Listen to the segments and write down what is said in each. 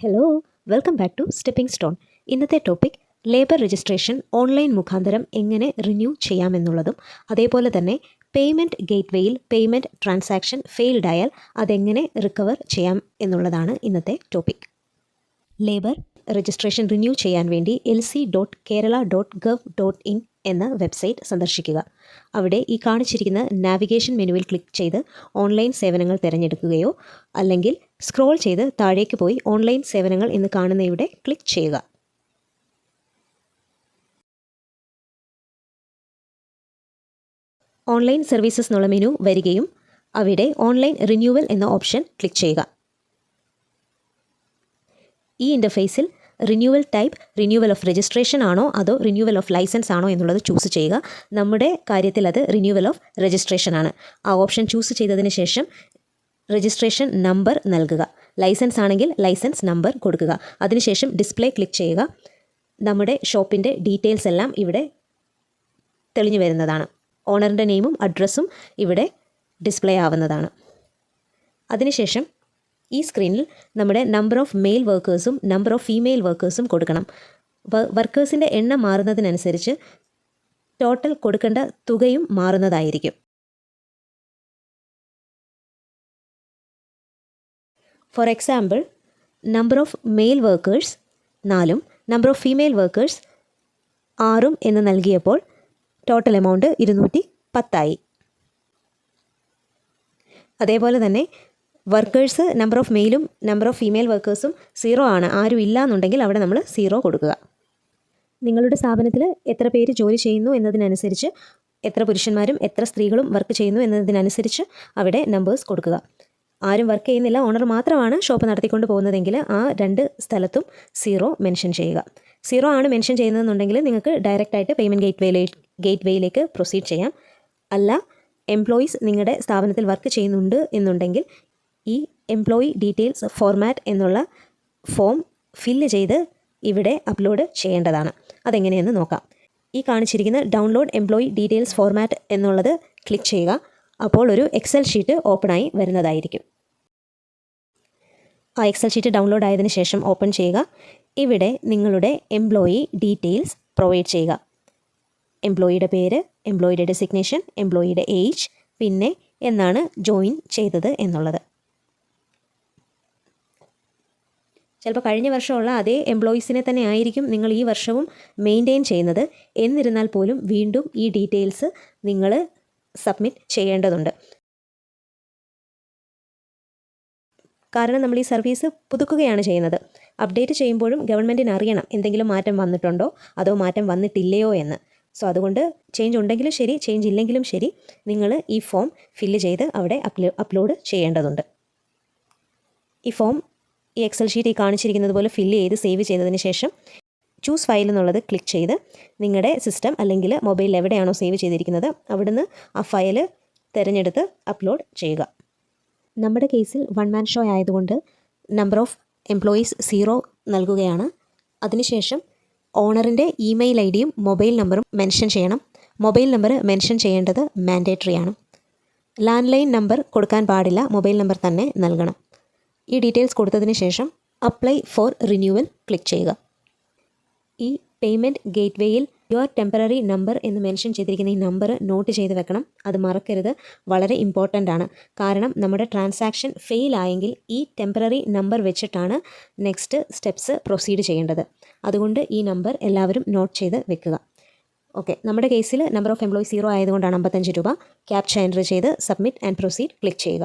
Hello welcome back to Stepping Stone ഇന്നത്തെ topic labour registration online മുഖാന്തരം എങ്ങനെ renew ചെയ്യാമെന്നുള്ളതും അതേപോലെ തന്നെ പേയ്മെന്റ് ഗേറ്റ്വേയിൽ പേയ്മെന്റ് ട്രാൻസാക്ഷൻ ഫെയിൽഡ് ആയാൽ അതെങ്ങനെ റിക്കവർ ചെയ്യാം എന്നുള്ളതാണ് ഇന്നത്തെ ടോപ്പിക് ലേബർ രജിസ്ട്രേഷൻ റിന്യൂ ചെയ്യാൻ വേണ്ടി L C dot Kerala dot gov dot in എന്ന വെബ്സൈറ്റ് സന്ദർശിക്കുക. അവിടെ ഈ കാണിച്ചിരിക്കുന്ന നാവിഗേഷൻ മെനുവിൽ ക്ലിക്ക് ചെയ്ത് ഓൺലൈൻ സേവനങ്ങൾ തിരഞ്ഞെടുക്കുകയോ അല്ലെങ്കിൽ സ്ക്രോൾ ചെയ്ത് താഴേക്ക് പോയി ഓൺലൈൻ സേവനങ്ങൾ എന്ന് കാണുന്ന ഇവിടെ ക്ലിക്ക് ചെയ്യുക. ഓൺലൈൻ സർവീസസ് എന്നുള്ള മെനു വരികയും അവിടെ ഓൺലൈൻ റിന്യൂവൽ എന്ന ഓപ്ഷൻ ക്ലിക്ക് ചെയ്യുക. ഈ ഇന്റർഫേസിൽ renewal type renewal of registration ആണോ അതോ റിന്യൂവൽ ഓഫ് ലൈസൻസ് ആണോ എന്നുള്ളത് ചൂസ് ചെയ്യുക. നമ്മുടെ കാര്യത്തിൽ അത് റിന്യൂവൽ ഓഫ് രജിസ്ട്രേഷൻ ആണ്. ആ ഓപ്ഷൻ ചൂസ് ചെയ്തതിന് ശേഷം രജിസ്ട്രേഷൻ നമ്പർ നൽകുക. ലൈസൻസ് ആണെങ്കിൽ ലൈസൻസ് നമ്പർ കൊടുക്കുക. അതിനുശേഷം ഡിസ്പ്ലേ ക്ലിക്ക് ചെയ്യുക. നമ്മുടെ ഷോപ്പിന്റെ ഡീറ്റെയിൽസ് എല്ലാം ഇവിടെ തെളിഞ്ഞു വരുന്നതാണ്. ഓണറിന്റെ നെയിമും അഡ്രസ്സും ഇവിടെ ഡിസ്പ്ലേ ആവുന്നതാണ്. അതിനുശേഷം ഈ സ്ക്രീനിൽ നമ്മുടെ നമ്പർ ഓഫ് മെയിൽ വർക്കേഴ്സും നമ്പർ ഓഫ് ഫീമെയിൽ വർക്കേഴ്സും കൊടുക്കണം. വർക്കേഴ്സിന്റെ എണ്ണം മാറുന്നതിനനുസരിച്ച് ടോട്ടൽ കൊടുക്കേണ്ട തുകയും മാറുന്നതായിരിക്കും. For example number of male workers നാലും നമ്പർ ഓഫ് ഫീമെയിൽ വർക്കേഴ്സ് ആറും എന്ന് നൽകിയപ്പോൾ ടോട്ടൽ എമൗണ്ട് ഇരുന്നൂറ്റി പത്തായി അതേപോലെ തന്നെ വർക്കേഴ്സ് നമ്പർ ഓഫ് മെയിലും നമ്പർ ഓഫ് ഫീമെയിൽ വർക്കേഴ്സും സീറോ ആണ്. ആരും ഇല്ല എന്നുണ്ടെങ്കിൽ അവിടെ നമ്മൾ സീറോ കൊടുക്കുക. നിങ്ങളുടെ സ്ഥാപനത്തിൽ എത്ര പേര് ജോലി ചെയ്യുന്നു എന്നതിനനുസരിച്ച് എത്ര പുരുഷന്മാരും എത്ര സ്ത്രീകളും വർക്ക് ചെയ്യുന്നു എന്നതിനനുസരിച്ച് അവിടെ നമ്പേഴ്സ് കൊടുക്കുക. ആരും വർക്ക് ചെയ്യുന്നില്ല. ഓണർ മാത്രമാണ് ഷോപ്പ് നടത്തിക്കൊണ്ട് പോകുന്നതെങ്കിൽ ആ രണ്ട് സ്ഥലത്തും സീറോ മെൻഷൻ ചെയ്യുക. സീറോ ആണ് മെൻഷൻ ചെയ്യുന്നതെന്നുണ്ടെങ്കിൽ നിങ്ങൾക്ക് ഡയറക്റ്റായിട്ട് പേയ്മെന്റ് ഗേറ്റ് വേയിലേ ഗേറ്റ് വേയിലേക്ക് പ്രൊസീഡ് ചെയ്യാം. അല്ല എംപ്ലോയീസ് നിങ്ങളുടെ സ്ഥാപനത്തിൽ വർക്ക് ചെയ്യുന്നുണ്ട് എന്നുണ്ടെങ്കിൽ ഈ എംപ്ലോയി ഡീറ്റെയിൽസ് ഫോർമാറ്റ് എന്നുള്ള ഫോം ഫില്ല് ചെയ്ത് ഇവിടെ അപ്ലോഡ് ചെയ്യേണ്ടതാണ്. അതെങ്ങനെയെന്ന് നോക്കാം. ഈ കാണിച്ചിരിക്കുന്ന ഡൗൺലോഡ് എംപ്ലോയി ഡീറ്റെയിൽസ് ഫോർമാറ്റ് എന്നുള്ളത് ക്ലിക്ക് ചെയ്യുക. അപ്പോൾ ഒരു എക്സൽ ഷീറ്റ് ഓപ്പണായി വരുന്നതായിരിക്കും. ആ എക്സൽ ഷീറ്റ് ഡൗൺലോഡ് ആയതിനു ശേഷം ഓപ്പൺ ചെയ്യുക. ഇവിടെ നിങ്ങളുടെ എംപ്ലോയി ഡീറ്റെയിൽസ് പ്രൊവൈഡ് ചെയ്യുക. എംപ്ലോയിയുടെ പേര് എംപ്ലോയിയുടെ ഡെസിഗ്നേഷൻ എംപ്ലോയിയുടെ ഏജ് പിന്നെ എന്നാണ് ജോയിൻ ചെയ്തത് എന്നുള്ളത്. ചിലപ്പോൾ കഴിഞ്ഞ വർഷമുള്ള അതേ എംപ്ലോയീസിനെ തന്നെ ആയിരിക്കും നിങ്ങൾ ഈ വർഷവും മെയിന്റെയിൻ ചെയ്യുന്നത്. എന്നിരുന്നാൽ പോലും വീണ്ടും ഈ ഡീറ്റെയിൽസ് നിങ്ങൾ സബ്മിറ്റ് ചെയ്യേണ്ടതുണ്ട്. കാരണം നമ്മൾ ഈ സർവീസ് പുതുക്കുകയാണ് ചെയ്യുന്നത്. അപ്ഡേറ്റ് ചെയ്യുമ്പോഴും ഗവൺമെന്റിന് അറിയണം എന്തെങ്കിലും മാറ്റം വന്നിട്ടുണ്ടോ? അതോ മാറ്റം വന്നിട്ടില്ലയോ എന്ന്. സോ അതുകൊണ്ട് ചേഞ്ച് ഉണ്ടെങ്കിലും ശരി ചേഞ്ച് ഇല്ലെങ്കിലും ശരി നിങ്ങൾ ഈ ഫോം ഫില്ല് ചെയ്ത് അവിടെ അപ്ലോഡ് ചെയ്യേണ്ടതുണ്ട്. ഈ ഫോം ഈ എക്സൽ ഷീറ്റ് ഈ കാണിച്ചിരിക്കുന്നത് പോലെ ഫില്ല് ചെയ്ത് സേവ് ചെയ്തതിന് ശേഷം ചൂസ് ഫയൽ എന്നുള്ളത് ക്ലിക്ക് ചെയ്ത് നിങ്ങളുടെ സിസ്റ്റം അല്ലെങ്കിൽ മൊബൈലിൽ എവിടെയാണോ സേവ് ചെയ്തിരിക്കുന്നത് അവിടുന്ന് ആ ഫയൽ തിരഞ്ഞെടുത്ത് അപ്ലോഡ് ചെയ്യുക. നമ്മുടെ കേസിൽ വൺ മാൻ ഷോ ആയതുകൊണ്ട് നമ്പർ ഓഫ് എംപ്ലോയീസ് സീറോ നൽകുകയാണ്. അതിനുശേഷം ഓണറിന്റെ ഇമെയിൽ ഐ ഡിയും മൊബൈൽ നമ്പറും മെൻഷൻ ചെയ്യണം. മൊബൈൽ നമ്പർ മെൻഷൻ ചെയ്യേണ്ടത് മാൻഡേറ്ററി ആണ്. ലാൻഡ് ലൈൻ നമ്പർ കൊടുക്കാൻ പാടില്ല മൊബൈൽ നമ്പർ തന്നെ നൽകണം. ഈ ഡീറ്റെയിൽസ് കൊടുത്തതിന് ശേഷം അപ്ലൈ ഫോർ റിന്യൂവൽ ക്ലിക്ക് ചെയ്യുക. ഈ പേയ്മെന്റ് ഗേറ്റ്വേയിൽ യുവർ ടെമ്പററി നമ്പർ എന്ന് മെൻഷൻ ചെയ്തിരിക്കുന്ന ഈ നമ്പർ നോട്ട് ചെയ്ത് വെക്കണം. അത് മറക്കരുത്. വളരെ ഇമ്പോർട്ടന്റ് ആണ്. കാരണം നമ്മുടെ ട്രാൻസാക്ഷൻ ഫെയിൽ ആയെങ്കിൽ ഈ ടെമ്പററി നമ്പർ വെച്ചിട്ടാണ് നെക്സ്റ്റ് സ്റ്റെപ്സ് പ്രൊസീഡ് ചെയ്യേണ്ടത്. അതുകൊണ്ട് ഈ നമ്പർ എല്ലാവരും നോട്ട് ചെയ്ത് വെക്കുക. ഓക്കെ നമ്മുടെ കേസിൽ നമ്പർ ഓഫ് എംപ്ലോയി സീറോ ആയതുകൊണ്ടാണ് അമ്പത്തഞ്ച് രൂപ. ക്യാപ്ച എൻട്രി ചെയ്ത് സബ്മിറ്റ് ആൻഡ് പ്രൊസീഡ് ക്ലിക്ക് ചെയ്യുക.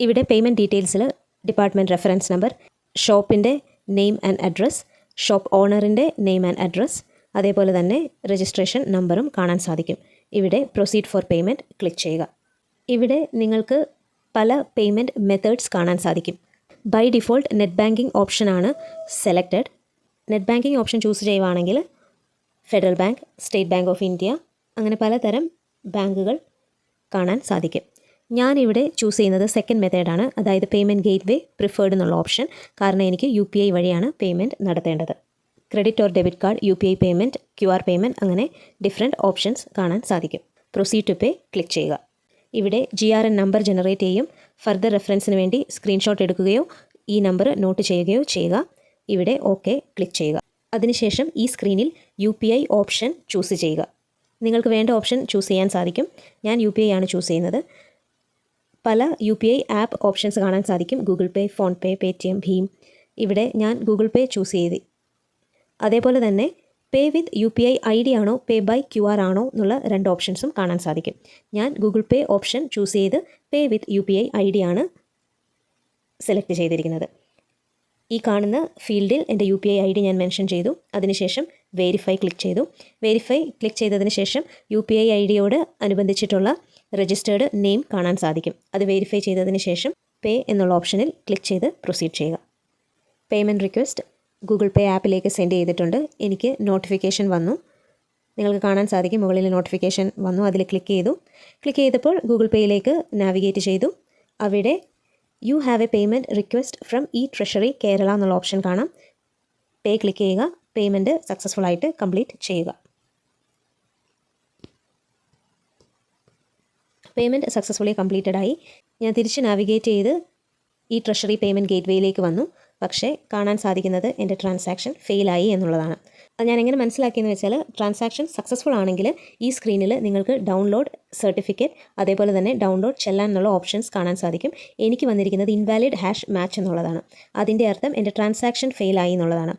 ഇവിടെ പേയ്മെന്റ് ഡീറ്റെയിൽസിൽ ഡിപ്പാർട്ട്മെന്റ് റെഫറൻസ് നമ്പർ ഷോപ്പിന്റെ നെയിം ആൻഡ് അഡ്രസ്സ് ഷോപ്പ് ഓണറിന്റെ നെയിം ആൻഡ് അഡ്രസ്സ് അതേപോലെ തന്നെ രജിസ്ട്രേഷൻ നമ്പറും കാണാൻ സാധിക്കും. ഇവിടെ പ്രൊസീഡ് ഫോർ പേയ്മെന്റ് ക്ലിക്ക് ചെയ്യുക. ഇവിടെ നിങ്ങൾക്ക് പല പേയ്മെന്റ് മെത്തേഡ്സ് കാണാൻ സാധിക്കും. ബൈ ഡിഫോൾട്ട് നെറ്റ് ബാങ്കിങ് ഓപ്ഷനാണ് selected net banking option choose ചെയ്യുവാണെങ്കിൽ Federal Bank State Bank of India അങ്ങനെ പലതരം ബാങ്കുകൾ കാണാൻ സാധിക്കും. ഞാനിവിടെ ചൂസ് ചെയ്യുന്നത് സെക്കൻഡ് മെത്തേഡാണ് അതായത് പേയ്മെന്റ് ഗേറ്റ് വേ പ്രിഫേർഡ് എന്നുള്ള ഓപ്ഷൻ കാരണം എനിക്ക് യു പി ഐ വഴിയാണ് പേയ്മെന്റ് നടത്തേണ്ടത്. Credit or debit card U P I payment Q R payment അങ്ങനെ ഡിഫറെന്റ് ഓപ്ഷൻസ് കാണാൻ സാധിക്കും. പ്രൊസീഡ് ടു പേ ക്ലിക്ക് ചെയ്യുക. ഇവിടെ G R N number generate ചെയ്യും. ഫർദർ റെഫറൻസിന് വേണ്ടി സ്ക്രീൻഷോട്ട് എടുക്കുകയോ ഈ നമ്പർ നോട്ട് ചെയ്യുകയോ ചെയ്യുക. ഇവിടെ ഓക്കെ ക്ലിക്ക് ചെയ്യുക. അതിനുശേഷം ഈ സ്ക്രീനിൽ U P I option choose ചെയ്യുക. നിങ്ങൾക്ക് വേണ്ട ഓപ്ഷൻ ചൂസ് ചെയ്യാൻ സാധിക്കും. ഞാൻ യു പി ഐ ആണ് ചൂസ് ചെയ്യുന്നത്. പല U P I app options കാണാൻ സാധിക്കും. Google Pay PhonePe Paytm ഭീം. ഇവിടെ ഞാൻ ഗൂഗിൾ പേ ചൂസ് ചെയ്ത്. അതേപോലെ തന്നെ pay with U P I I D ആണോ പേ ബൈ ക്യു ആർ ആണോ എന്നുള്ള രണ്ട് ഓപ്ഷൻസും കാണാൻ സാധിക്കും. ഞാൻ ഗൂഗിൾ പേ ഓപ്ഷൻ ചൂസ് ചെയ്ത് pay with U P I I D ആണ് സെലക്ട് ചെയ്തിരിക്കുന്നത്. ഈ കാണുന്ന ഫീൽഡിൽ എന്റെ U P I I D ഞാൻ മെൻഷൻ ചെയ്തു. അതിനുശേഷം വെരിഫൈ ക്ലിക്ക് ചെയ്തു. വെരിഫൈ ക്ലിക്ക് ചെയ്തതിന് ശേഷം യു പി ഐ ഐ ഡിയോട് അനുബന്ധിച്ചിട്ടുള്ള രജിസ്റ്റേർഡ് നെയിം കാണാൻ സാധിക്കും. അത് വെരിഫൈ ചെയ്തതിന് ശേഷം പേ എന്നുള്ള ഓപ്ഷനിൽ ക്ലിക്ക് ചെയ്ത് പ്രൊസീഡ് ചെയ്യുക. പേയ്മെന്റ് റിക്വസ്റ്റ് ഗൂഗിൾ പേ ആപ്പിലേക്ക് സെൻഡ് ചെയ്തിട്ടുണ്ട്. എനിക്ക് നോട്ടിഫിക്കേഷൻ വന്നു. നിങ്ങൾക്ക് കാണാൻ സാധിക്കും. മുകളിൽ നോട്ടിഫിക്കേഷൻ വന്നു. അതിൽ ക്ലിക്ക് ചെയ്തു. ക്ലിക്ക് ചെയ്തപ്പോൾ ഗൂഗിൾ പേയിലേക്ക് നാവിഗേറ്റ് ചെയ്തു. അവിടെ you have a payment request from e treasury Kerala എന്നുള്ള ഓപ്ഷൻ കാണാം. പേ ക്ലിക്ക് ചെയ്യുക. പേയ്മെന്റ് സക്സസ്ഫുൾ ആയിട്ട് കംപ്ലീറ്റ് ചെയ്യുക. പേയ്മെന്റ് സക്സസ്ഫുള്ളി കംപ്ലീറ്റഡ് ആയി. ഞാൻ തിരിച്ച് നാവിഗേറ്റ് ചെയ്ത് ഈ ട്രഷറി പേയ്മെന്റ് ഗേറ്റ്വേയിലേക്ക് വന്നു. പക്ഷേ കാണാൻ സാധിക്കുന്നത് എന്റെ ട്രാൻസാക്ഷൻ ഫെയിലായി എന്നുള്ളതാണ്. അത് ഞാൻ എങ്ങനെ മനസ്സിലാക്കിയെന്ന് വെച്ചാൽ ട്രാൻസാക്ഷൻ സക്സസ്ഫുൾ ആണെങ്കിൽ ഈ സ്ക്രീനിൽ നിങ്ങൾക്ക് ഡൗൺലോഡ് സർട്ടിഫിക്കറ്റ് അതേപോലെ തന്നെ ഡൗൺലോഡ് ചെല്ലാൻ എന്നുള്ള ഓപ്ഷൻസ് കാണാൻ സാധിക്കും. എനിക്ക് വന്നിരിക്കുന്നത് ഇൻവാലിഡ് ഹാഷ് മാച്ച് എന്നുള്ളതാണ്. അതിന്റെ അർത്ഥം എന്റെ ട്രാൻസാക്ഷൻ ഫെയിലായി എന്നുള്ളതാണ്.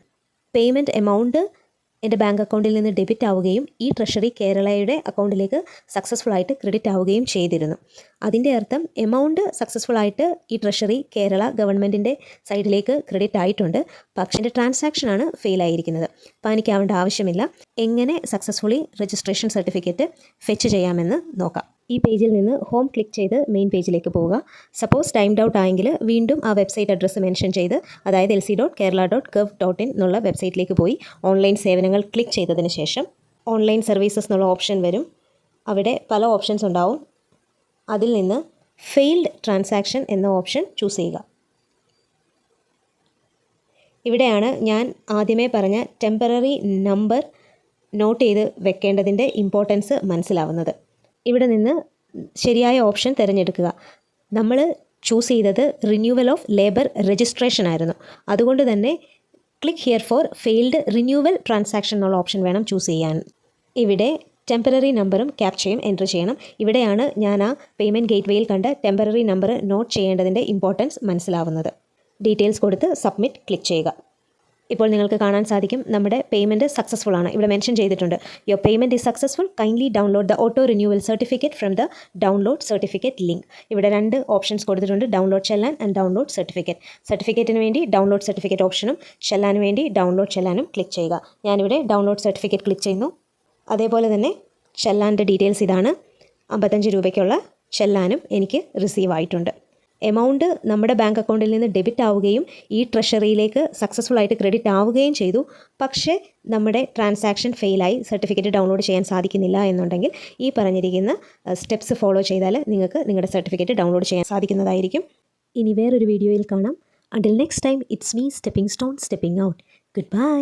പേയ്മെന്റ് എമൗണ്ട് എന്റെ ബാങ്ക് അക്കൗണ്ടിൽ നിന്ന് ഡെബിറ്റ് ആവുകയും ഈ ട്രഷറി കേരളയുടെ അക്കൗണ്ടിലേക്ക് സക്സസ്ഫുൾ ആയിട്ട് ക്രെഡിറ്റ് ആവുകയും ചെയ്തിരുന്നു. അതിന്റെ അർത്ഥം എമൗണ്ട് സക്സസ്ഫുൾ ആയിട്ട് ഈ ട്രഷറി കേരള ഗവൺമെന്റിന്റെ സൈഡിലേക്ക് ക്രെഡിറ്റ് ആയിട്ടുണ്ട്. പക്ഷേ എന്റെ ട്രാൻസാക്ഷനാണ് ഫെയിൽ ആയിരിക്കുന്നത്. പാനിക്കാവേണ്ട ആവശ്യമില്ല. എങ്ങനെ സക്സസ്ഫുള്ളി രജിസ്ട്രേഷൻ സർട്ടിഫിക്കറ്റ് ഫെച്ച് ചെയ്യാമെന്ന് നോക്കാം. ഈ പേജിൽ നിന്ന് ഹോം ക്ലിക്ക് ചെയ്ത് മെയിൻ പേജിലേക്ക് പോവുക. സപ്പോസ് ടൈം ഔട്ട് ആയെങ്കിൽ വീണ്ടും ആ വെബ്സൈറ്റ് അഡ്രസ്സ് മെൻഷൻ ചെയ്ത് അതായത് L C dot Kerala dot gov dot in എന്നുള്ള വെബ്സൈറ്റിലേക്ക് പോയി ഓൺലൈൻ സേവനങ്ങൾ ക്ലിക്ക് ചെയ്തതിന് ശേഷം ഓൺലൈൻ സർവീസസ് എന്നുള്ള ഓപ്ഷൻ വരും. അവിടെ പല ഓപ്ഷൻസ് ഉണ്ടാവും. അതിൽ നിന്ന് ഫെയിൽഡ് ട്രാൻസാക്ഷൻ എന്ന ഓപ്ഷൻ ചൂസ് ചെയ്യുക. ഇവിടെയാണ് ഞാൻ ആദ്യമേ പറഞ്ഞ ടെമ്പററി നമ്പർ നോട്ട് ചെയ്ത് വെക്കേണ്ടതിന്റെ ഇമ്പോർട്ടൻസ് മനസ്സിലാവുന്നത്. ഇവിടെ നിന്ന് ശരിയായ ഓപ്ഷൻ തിരഞ്ഞെടുക്കുക. നമ്മൾ ചൂസ് ചെയ്തത് റിന്യൂവൽ ഓഫ് ലേബർ രജിസ്ട്രേഷൻ ആയിരുന്നു. അതുകൊണ്ട് തന്നെ click here for failed renewal transaction എന്നുള്ള ഓപ്ഷൻ വേണം ചൂസ് ചെയ്യാൻ. ഇവിടെ ടെമ്പററി നമ്പറും ക്യാപ്ചയും എന്റർ ചെയ്യണം. ഇവിടെയാണ് ഞാൻ ആ പേയ്മെന്റ് ഗേറ്റ്വേയിൽ കണ്ട ടെമ്പററി നമ്പർ നോട്ട് ചെയ്യേണ്ടതിന്റെ ഇമ്പോർട്ടൻസ് മനസ്സിലാവുന്നത്. ഡീറ്റെയിൽസ് കൊടുത്ത് സബ്മിറ്റ് ക്ലിക്ക് ചെയ്യുക. ഇപ്പോൾ നിങ്ങൾക്ക് കാണാൻ സാധിക്കും നമ്മുടെ പേയ്മെന്റ് സക്സസ്ഫുൾ ആണ്. ഇവിടെ മെൻഷൻ ചെയ്തിട്ടുണ്ട്. Your payment is successful kindly download the auto renewal certificate from the download certificate link ഇവിടെ രണ്ട് ഓപ്ഷൻസ് കൊടുത്തിട്ടുണ്ട്. ഡൗൺലോഡ് ചെല്ലാൻ ആൻഡ് ഡൗൺലോഡ് സർട്ടിഫിക്കറ്റ് സർട്ടിഫിക്കറ്റിന് വേണ്ടി ഡൗൺലോഡ് സർട്ടിഫിക്കറ്റ് ഓപ്ഷനും ചെല്ലാൻ വേണ്ടി ഡൗൺലോഡ് ചെല്ലാനും ക്ലിക്ക് ചെയ്യുക. ഞാനിവിടെ ഡൗൺലോഡ് സർട്ടിഫിക്കറ്റ് ക്ലിക്ക് ചെയ്യുന്നു. അതേപോലെ തന്നെ ചെല്ലാന്റെ ഡീറ്റെയിൽസ് ഇതാണ്. അമ്പത്തഞ്ച് രൂപയ്ക്കുള്ള ചെല്ലാനും എനിക്ക് റിസീവ് ആയിട്ടുണ്ട്. എമൗണ്ട് നമ്മുടെ ബാങ്ക് അക്കൗണ്ടിൽ നിന്ന് ഡെബിറ്റ് ആവുകയും ഈ ട്രഷറിയിലേക്ക് സക്സസ്ഫുൾ ആയിട്ട് ക്രെഡിറ്റ് ആവുകയും ചെയ്തു. പക്ഷേ നമ്മുടെ ട്രാൻസാക്ഷൻ ഫെയിലായി സർട്ടിഫിക്കറ്റ് ഡൗൺലോഡ് ചെയ്യാൻ സാധിക്കുന്നില്ല എന്നുണ്ടെങ്കിൽ ഈ പറഞ്ഞിരിക്കുന്ന സ്റ്റെപ്സ് ഫോളോ ചെയ്താൽ നിങ്ങൾക്ക് നിങ്ങളുടെ സർട്ടിഫിക്കറ്റ് ഡൗൺലോഡ് ചെയ്യാൻ സാധിക്കുന്നതായിരിക്കും. ഇനി വേറൊരു വീഡിയോയിൽ കാണാം. Until next time it's me Stepping Stone stepping out goodbye